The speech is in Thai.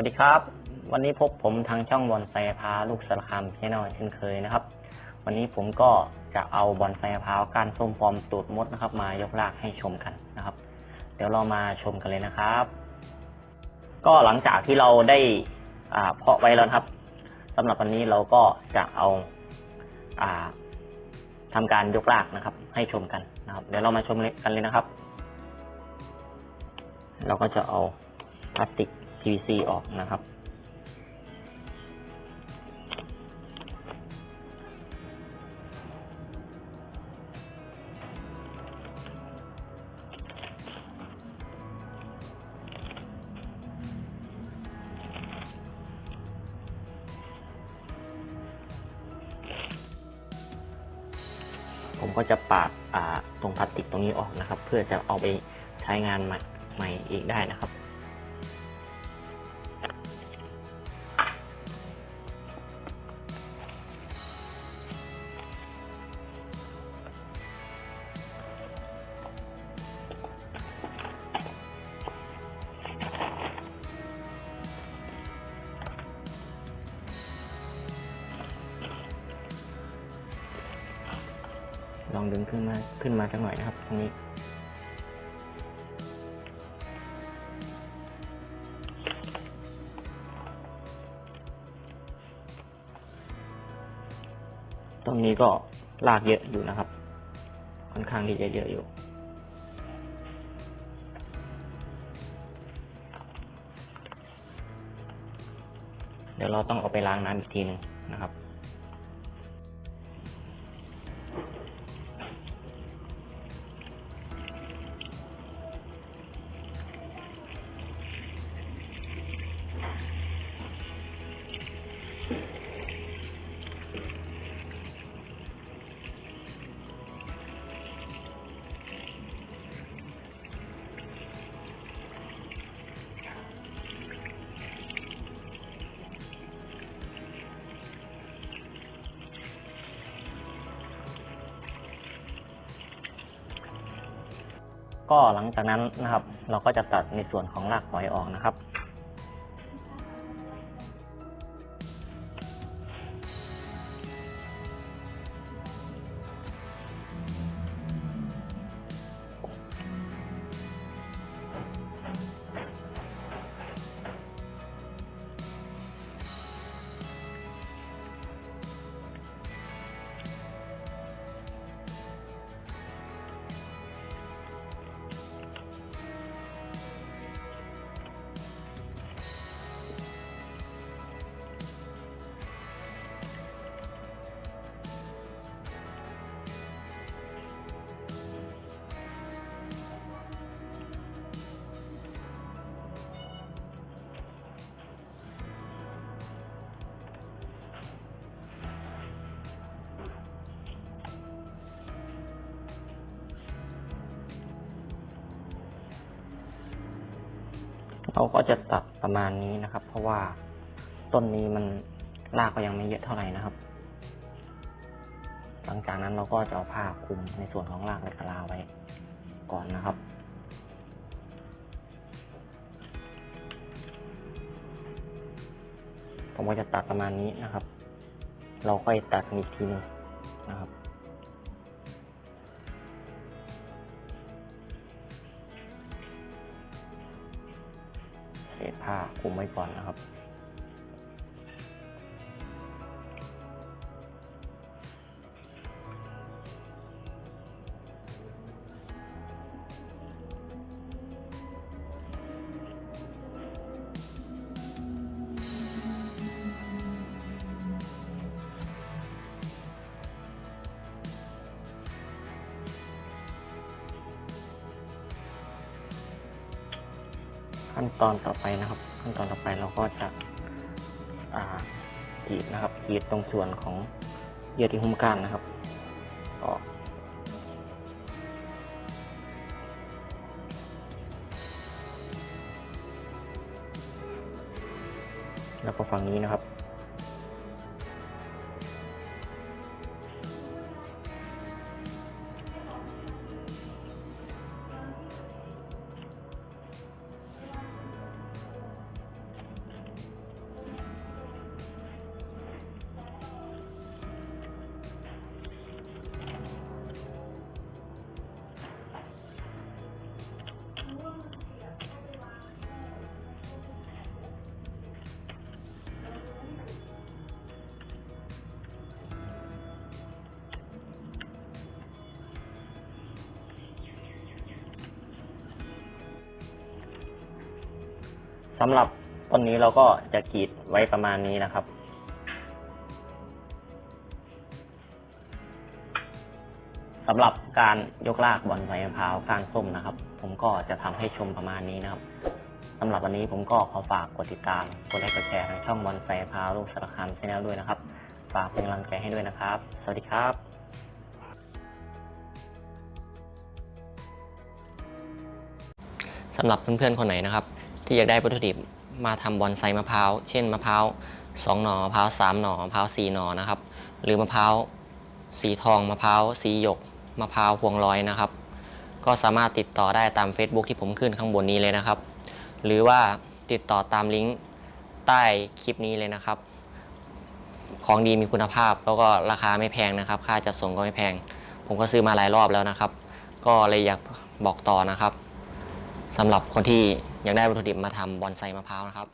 วัสดีครับ วันนี้พบผมทางช่องบอลไซพาลูกสารคามแนลเช่นเคยนะครับ วันนี้ผมก็จะเอาบอลไซพากานส้มฟอร์มตูดมดนะครับ มายกลากให้ชมกันนะครับ เดี๋ยวเรามาชมกันเลยนะครับ ก็หลังจากที่เราได้เพาะไว้แล้วครับสำหรับวันนี้เราก็จะเอาอาทำการยกลากนะครับ ให้ชมกันนะครับ เดี๋ยวเรามาชมกันเลยนะครับ เราก็จะเอาพลาสติก PVC ออกนะครับ ผมก็จะปาดอ่าตรงพลาสติกตรงนี้ออกนะครับ เพื่อจะเอาไปใช้งานใหม่ใหม่อีกได้นะครับ ลองดึงขึ้นมาขึ้นมาสักหน่อยนะครับ ตรงนี้ ตรงนี้ก็ลากเยอะอยู่นะครับ ค่อนข้างที่จะเยอะอยู่เดี๋ยวเราต้องเอาไปล้างน้ำอีกทีหนึ่งนะครับ ก็หลังจากนั้นนะครับ เราก็จะตัดในส่วนของรากหอยออกนะครับ เราก็จะตัดประมาณนี้นะครับ เพราะว่าต้นนี้มันรากก็ยังไม่เยอะเท่าไหร่นะครับ หลังจากนั้นเราก็จะเอาผ้าคลุมในส่วนของรากและกะลาไว้ก่อนนะครับผมก็จะตัดประมาณนี้นะครับ เราค่อยตัดอีกทีหนึงนะครับ เศษผ้าคลุมไว้ก่อนนะครับ ขั้นตอนต่อไปนะครับ ขั้นตอนต่อไปเราก็จะกรีดนะครับกรีดตรงส่วนของเยื่อที่หุ้มก้านนะครับออกแล้วก็ฝั่งนี้นะครับ สำหรับต้นนี้เราก็จะกรีดไว้ประมาณนี้นะครับ สำหรับการยกลากบอนไซมะพร้าวการส้มนะครับ ผมก็จะทำให้ชมประมาณนี้นะครับสำหรับวันนี้ผมก็ขอฝากกดติดตาม กดไลค์ กดแชร์ทางช่องบอนไซมะพร้าวลูกสารคามชแนลด้วยนะครับ ฝากเป็นกำลังใจให้ด้วยนะครับ สวัสดีครับสำหรับเพื่อนๆคนไหนนะครับ ที่อยากได้วัตถุดิบมาทำบอนไซมะพร้าว เช่นมะพร้าวสองหน่อมะพร้าวสามหน่อมะพร้าวสี่หน่อนะครับ หรือมะพร้าวสีทองมะพร้าวสีหยกมะพร้าวพวงลอยนะครับ ก็สามารถติดต่อได้ตาม Facebook ที่ผมขึ้นข้างบนนี้เลยนะครับ หรือว่าติดต่อตามลิงก์ใต้คลิปนี้เลยนะครับ ของดีมีคุณภาพแล้วก็ราคาไม่แพงนะครับ ค่าจัดส่งก็ไม่แพง ผมก็ซื้อมาหลายรอบแล้วนะครับ ก็เลยอยากบอกต่อนะครับ สำหรับคนที่อยากได้วัตถุดิบมาทำบอนไซมะพร้าวนะครับ